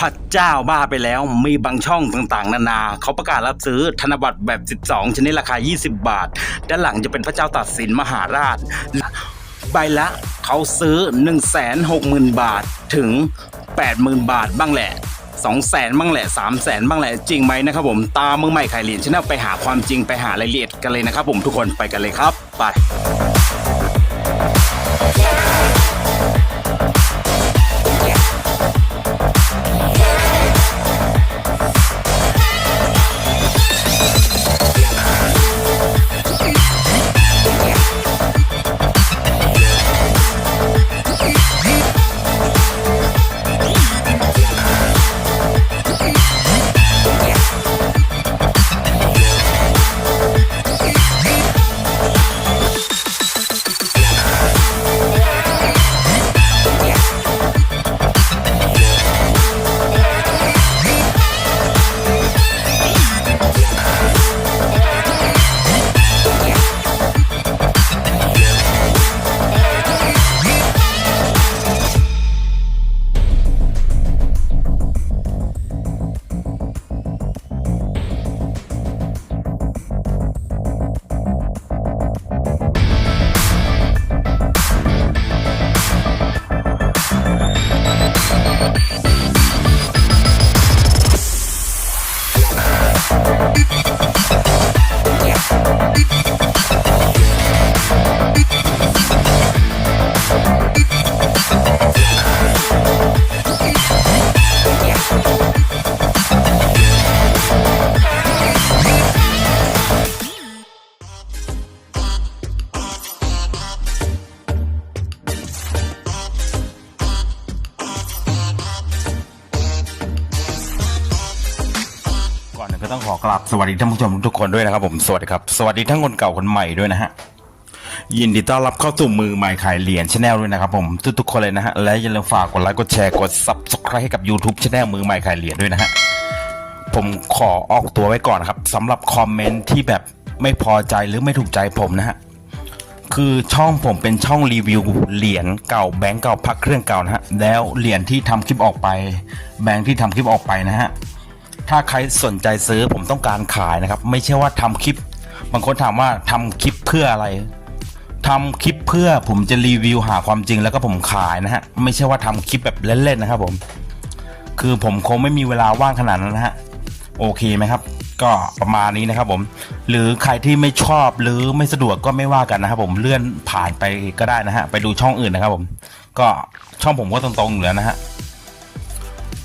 พระเจ้าบ้าไปแล้วมีบางช่องต่างๆ นานา เขาประกาศรับซื้อธนบัตรแบบ 12 ชนิดราคา 20 บาท ด้านหลังจะเป็นพระเจ้าตัดสินมหาราช ใบละเขาซื้อ 160,000 บาทถึง 80,000 บาทบ้างแหละ2แสนบ้างแหละ3แสนบ้างแหละจริงไหมนะครับผมตามมือใหม่ขายเหรียญชนะไปหาความจริงไปหารายละเอียดกันเลยนะครับผมทุกคนไปกันเลยครับ ไป ก็ต้องขอกราบสวัสดีท่านผู้ชมทุกคนด้วยนะครับผมสวัสดีครับ สวัสดีทั้งคนเก่าคนใหม่ด้วยนะฮะยินดีต้อนรับเข้าสู่มือใหม่ขายเหรียญชาแนลด้วยนะครับผมทุกๆคนเลยนะฮะและอย่าลืมฝากกดไลค์กดแชร์กด subscribe ให้กับ YouTube ช anel มือใหม่ขายเหรียญด้วยนะฮะผมขอออกตัวไว้ก่อนครับสำหรับคอมเมนต์ที่แบบไม่พอใจหรือไม่ถูกใจผมนะฮะคือช่องผมเป็นช่องรีวิวเหรียญเก่าแบงก์เก่าพักเครื่องเก่านะฮะแล้วเหรียญที่ทำคลิปออกไป แบงก์ที่ทำคลิปออกไปนะฮะ ถ้าใครสนใจซื้อผมต้องการขายนะครับ ไม่ใช่ว่าทำคลิป บางคนถามว่าทำคลิปเพื่ออะไรทำคลิปเพื่อผมจะรีวิวหาความจริงแล้วก็ผมขายนะฮะ ไม่ใช่ว่าทำคลิปแบบเล่นๆนะครับ ผม คือผมคงไม่มีเวลาว่างขนาดนั้นนะฮะ โอเคไหมครับ ก็ประมาณนี้นะครับ ผม หรือใครที่ไม่ชอบหรือไม่สะดวกก็ไม่ว่ากันนะครับ ผมเลื่อนผ่านไปก็ได้นะฮะ ไปดูช่องอื่นนะครับ ผม ก็ช่องผมก็ตรงๆอยู่แล้วนะฮะ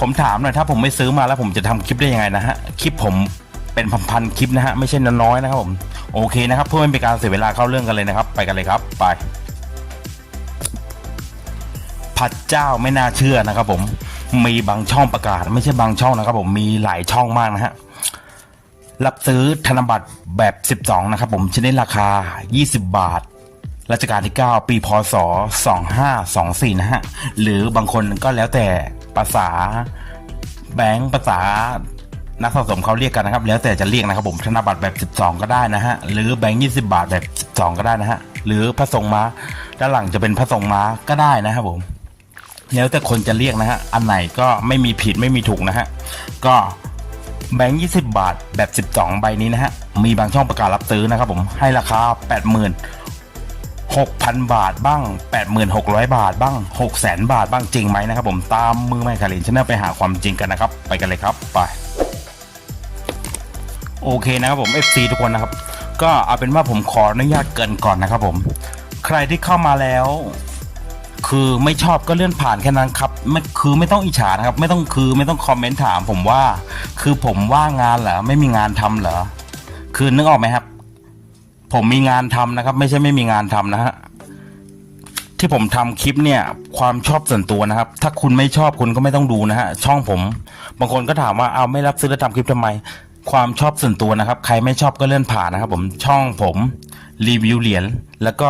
ผมถามหน่อยถ้าผมไม่ซื้อมาแล้วผมจะทำคลิปได้ยังไงนะฮะคลิปผมเป็นพันๆคลิปนะฮะไม่ใช่น้อยๆนะครับผมโอเคนะครับเพื่อไม่เป็นการเสียเวลาเข้าเรื่องกันเลยนะครับ ไปกันเลยครับไปพระเจ้าไม่น่าเชื่อนะครับ ผมมีบางช่องประกาศ ไม่ใช่บางช่องนะครับ ผมมีหลายช่องมากนะฮะรับซื้อธนบัตรแบบ 12 นะครับ ผมชนิดราคา 20 บาทรัชกาลที่ 9 ปีพศ 2524 นะฮะ หรือบางคนก็แล้วแต่ ภาษาแบงค์ภาษานักสะสมเขาเรียกกันนะครับ แล้วแต่จะเรียกนะครับผมธนบัตรแบบ 12 ก็ได้นะฮะ หรือแบงค์20 บาทแบบ 12 ก็ได้นะฮะ หรือพระทรงม้า ด้านหลังจะเป็นพระทรงม้าก็ได้นะครับผม แล้วแต่คนจะเรียกนะฮะ อันไหนก็ไม่มีผิดไม่มีถูกนะฮะ ก็แบงค์20 บาทแบบ 12 ใบนี้นะฮะ มีบางช่องประกาศรับซื้อนะครับผม ให้ราคา 80,000 6,000 บาทบ้าง 86,000 บาทบ้าง 600,000 บาทบ้างจริงไหมนะครับผมตามมือไม่คารินชนะไปหาความจริงกันนะครับ ไปกันเลยครับไปโอเคนะครับผม FC ทุกคนนะครับ ก็เอาเป็นว่าผมขออนุญาตเกินก่อนนะครับผม ใครที่เข้ามาแล้ว คือไม่ชอบก็เลื่อนผ่านแค่นั้นครับไม่คือไม่ต้องอิจฉานะครับ ไม่ต้องคือไม่ต้องคอมเมนต์ถามผมว่า คือผมว่างงานเหรอไม่มีงานทำเหรอคือนึกออกไหมครับ ผมมีงานทำนะครับ ไม่ใช่ไม่มีงานทำนะฮะที่ผมทำคลิปเนี่ย ความชอบส่วนตัวนะครับ ถ้าคุณไม่ชอบคุณก็ไม่ต้องดูนะฮะช่องผม บางคนก็ถามว่าเอาไม่รับซื้อแล้วทำคลิปทำไม ความชอบส่วนตัวนะครับ ใครไม่ชอบก็เลื่อนผ่านนะครับ ผมช่องผมรีวิวเหรียญแล้วก็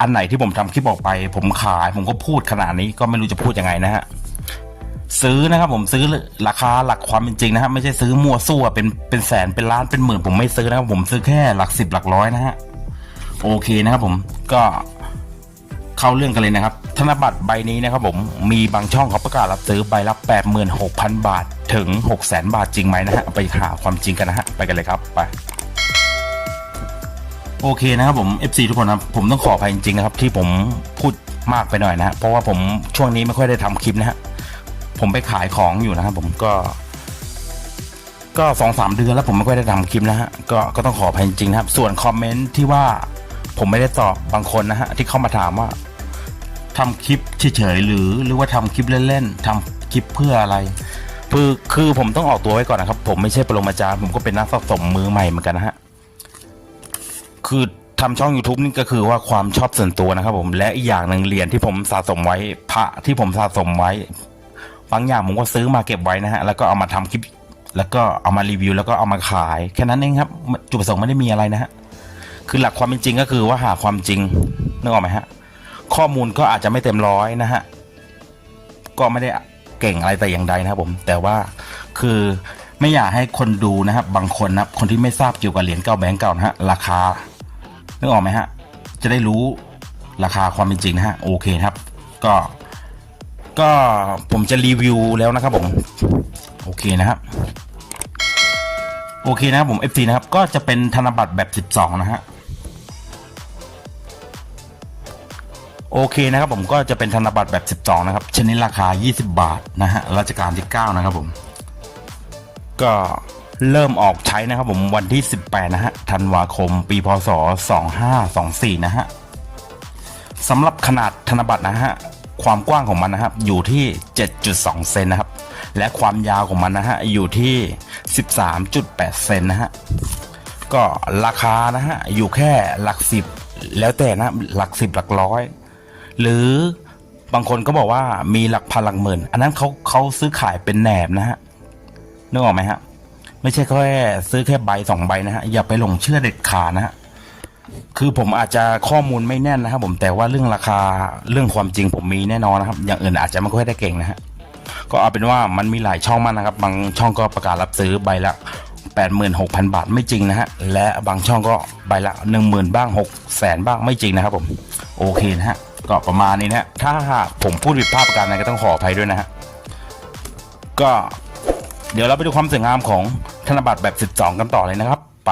อันไหนที่ผมทำคลิปออกไป ผมขาย ผมก็พูดขนาดนี้ก็ไม่รู้จะพูดยังไงนะฮะ ซื้อนะครับผมซื้อราคาหลักความเป็นจริงนะครับไม่ใช่ซื้อมั่วซั่วเป็นเป็นแสนเป็นล้านเป็นหมื่นผมไม่ซื้อนะครับผมซื้อแค่หลักสิบหลักร้อยนะฮะโอเคนะครับผมก็เข้าเรื่องกันเลยนะครับ ธนบัตรใบนี้นะครับผมมีบางช่องเขาประกาศรับซื้อใบละ86,000 บาทถึง 600,000 บาทจริงไหมนะฮะไปหาความจริงกันนะฮะไปกันเลยครับไปโอเคนะครับผม FC ทุกคนนะครับผมต้องขออภัยจริงๆนะครับที่ผมพูดมากไปหน่อยนะฮะเพราะว่าผมช่วงนี้ไม่ค่อยได้ทำคลิปนะฮะ ผมไปขายของอยู่นะครับผมก็ ก็สองสามเดือนแล้วผมไม่ค่อยได้ทำคลิปนะฮะก็ก็ต้องขออภัยจริงๆนะครับ ส่วนคอมเมนต์ที่ว่าผมไม่ได้ตอบบางคนนะฮะที่เข้ามาถามว่าทำคลิปเฉยๆหรือหรือว่าทำคลิปเล่นๆทำคลิปเพื่ออะไรคือคือผมต้องออกตัวไว้ก่อนนะครับ ผมไม่ใช่ปรมาจารย์ ผมก็เป็นนักสะสมมือใหม่เหมือนกันนะฮะคือทำช่อง YouTube นี่ก็คือว่าความชอบส่วนตัวนะครับผมและอีกอย่างหนึ่งเหรียญที่ผมสะสมไว้พระที่ผมสะสมไว้ บางอย่างผมก็ซื้อมาเก็บไว้นะฮะ แล้วก็เอามาทำคลิป แล้วก็เอามารีวิว แล้วก็เอามาขาย แค่นั้นเองครับ จุดประสงค์ไม่ได้มีอะไรนะฮะ คือหลักความเป็นจริงก็คือว่าหาความจริงนึกออกไหมฮะ ข้อมูลก็อาจจะไม่เต็มร้อยนะฮะ ก็ไม่ได้เก่งอะไรแต่อย่างใดนะครับผม แต่ว่าคือไม่อยากให้คนดูนะครับ บางคนนะคนที่ไม่ทราบเกี่ยวกับเหรียญเก้าแบงก์เก่านะฮะ ราคา นึกออกไหมฮะ จะได้รู้ราคาความเป็นจริงนะฮะ โอเคครับ ก็ ก็ผมจะรีวิวแล้วนะครับผมโอเคนะครับโอเคนะครับผม FC นะครับก็จะเป็นธนบัตรแบบ 12 นะฮะโอเคนะครับผมก็จะเป็นธนบัตรแบบ 12 นะครับ ชนิดราคา 20 บาทนะฮะรัชกาลที่ 9 นะครับผม ก็เริ่มออกใช้นะครับผมวันที่ 18 นะฮะธันวาคม ปีพศ 2524 นะฮะสำหรับขนาดธนบัตรนะฮะ ความกว้างของมันนะครับ อยู่ที่ 7.2 เซนนะครับ และความยาวของมันนะฮะอยู่ที่ 13.8 เซนนะฮะก็ราคานะฮะอยู่แค่หลักสิบแล้วแต่นะหลักสิบหลักร้อย หรือบางคนก็บอกว่ามีหลักพันหลักหมื่น อันนั้นเขาเขาซื้อขายเป็นแหนบนะฮะนึกออกไหมฮะไม่ใช่แค่ซื้อแค่ใบสองใบนะฮะอย่าไปหลงเชื่อเด็ดขาดนะฮะ คือผมอาจจะข้อมูลไม่แน่นนะครับ ผมแต่ว่าเรื่องราคาเรื่องความจริงผมมีแน่นอนนะครับ อย่างอื่นอาจจะไม่ค่อยได้เก่งนะฮะก็เอาเป็นว่ามันมีหลายช่องมากนะครับ บางช่องก็ประกาศรับซื้อใบละ 86,000 บาทไม่จริงนะฮะและบางช่องก็ใบละ 10,000 บ้าง6แสนบ้างไม่จริงนะครับ ผมโอเคนะฮะก็ประมาณนี้นะฮะถ้าหากผมพูดผิดพลาดประการใดก็ต้องขออภัยด้วยนะฮะก็เดี๋ยวเราไปดูความสวยงามของธนบัตรแบบ 12 กันต่อเลยนะครับ ไป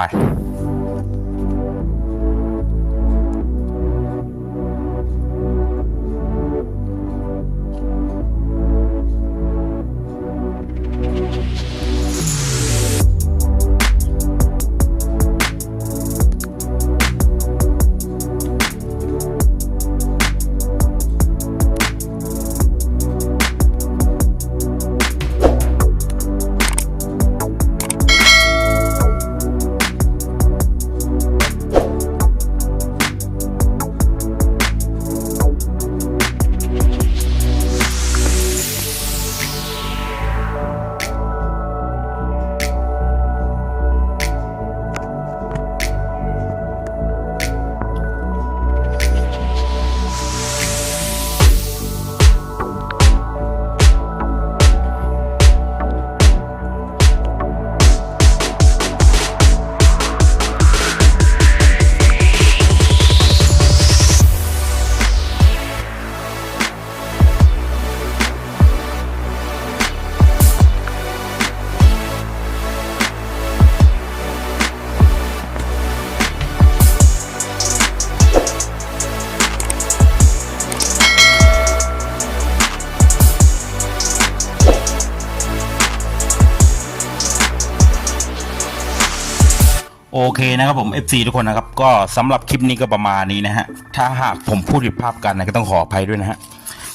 นะครับผม FC ทุกคนนะครับ ก็สำหรับคลิปนี้ก็ประมาณนี้นะฮะ ถ้าหากผมพูดผิดพลาดกันนะก็ต้องขออภัยด้วยนะฮะ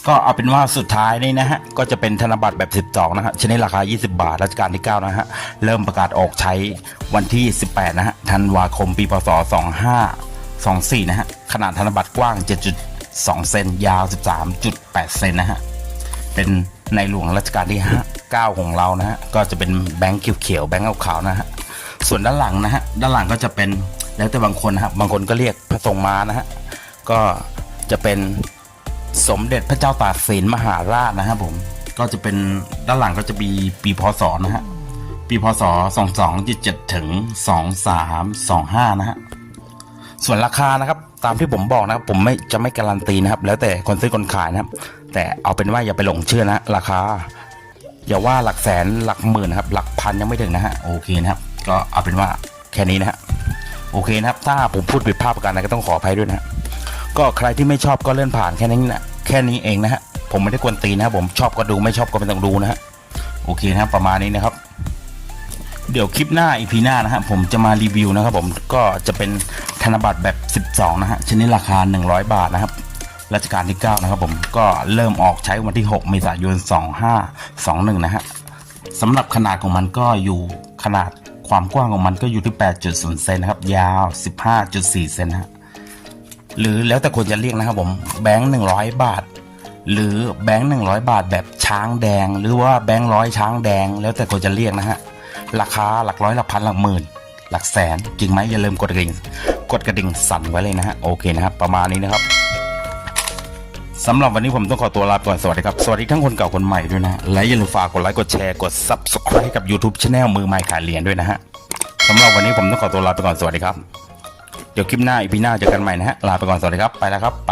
ก็เอาเป็นว่าสุดท้ายนี่นะฮะ ก็จะเป็นธนบัตรแบบ 12 นะฮะชนิดราคา 20 บาทรัชกาลที่ 9 นะฮะ เริ่มประกาศออกใช้วันที่ 18 นะฮะ ธันวาคมปีพศ 2524 นะฮะ ขนาดธนบัตรกว้าง 7.2 เซนยาว 13.8 เซนนะฮะ เป็นในหลวงรัชกาลที่5 9ของเรานะฮะ ก็จะเป็นแบงค์เขียวๆแบงค์ขาวๆนะฮะ ส่วนด้านหลังนะฮะด้านหลังก็จะเป็นแล้วแต่บางคนนะครับบางคนก็เรียกพระทรงม้านะฮะก็จะเป็นสมเด็จพระเจ้าตากสินมหาราชนะครับผมก็จะเป็นด้านหลังก็จะมีปีพศนะฮะปีพศ2277ถึง2325นะฮะส่วนราคานะครับ ตามที่ผมบอกนะครับ ผมไม่จะไม่การันตีนะครับ แล้วแต่คนซื้อคนขายนะครับ แต่เอาเป็นว่าอย่าไปหลงเชื่อนะ ราคา อย่าว่าหลักแสนหลักหมื่นนะครับ หลักพันยังไม่ถึงนะฮะโอเคนะครับ ก็เอาเป็นว่าแค่นี้นะฮะโอเคนะครับ ถ้าผมพูดผิดพลาดประการใดก็ต้องขออภัยด้วยนะฮะก็ใครที่ไม่ชอบก็เลื่อนผ่านแค่นี้นะแค่นี้เองนะฮะผมไม่ได้กวนตีนนะครับผมชอบก็ดูไม่ชอบก็ไม่ต้องดูนะฮะโอเคนะครับประมาณนี้นะครับ เดี๋ยวคลิปหน้าอีพีหน้านะฮะผมจะมารีวิวนะครับ ผมก็จะเป็นธนบัตรแบบ 12 นะฮะชนิดราคา 100 บาทนะครับรัชกาลที่ 9 นะครับผมก็เริ่มออกใช้วันที่ 6 เมษายน 2521 นะฮะสำหรับขนาดของมันก็อยู่ขนาด ความกว้างของมันก็อยู่ที่ 8.0 เซนนะครับ ยาว 15.4 เซนฮะหรือแล้วแต่คนจะเรียกนะครับผมแบงค์100 บาท หรือแบงค์100 บาทแบบช้างแดง หรือว่าแบงค์ร้อยช้างแดง แล้วแต่คนจะเรียกนะฮะราคาหลักร้อยหลักพันหลักหมื่น หลักแสนจริงไหมอย่าลืมกดกระดิ่งกดกระดิ่งสั่นไว้เลยนะฮะโอเคนะครับประมาณนี้นะครับ สำหรับวันนี้ผมต้องขอตัวลาไปก่อน สวัสดีครับ สวัสดีทั้งคนเก่าคนใหม่ด้วยนะ และอย่าลืมฝากกดไลค์กดแชร์กด subscribe กับ YouTube Channel มือใหม่ขายเหรียญด้วยนะฮะสำหรับวันนี้ผมต้องขอตัวลาไปก่อนสวัสดีครับ เดี๋ยวคลิปหน้าอีพีหน้าเจอกันใหม่นะฮะลาไปก่อนสวัสดีครับไปแล้วครับไป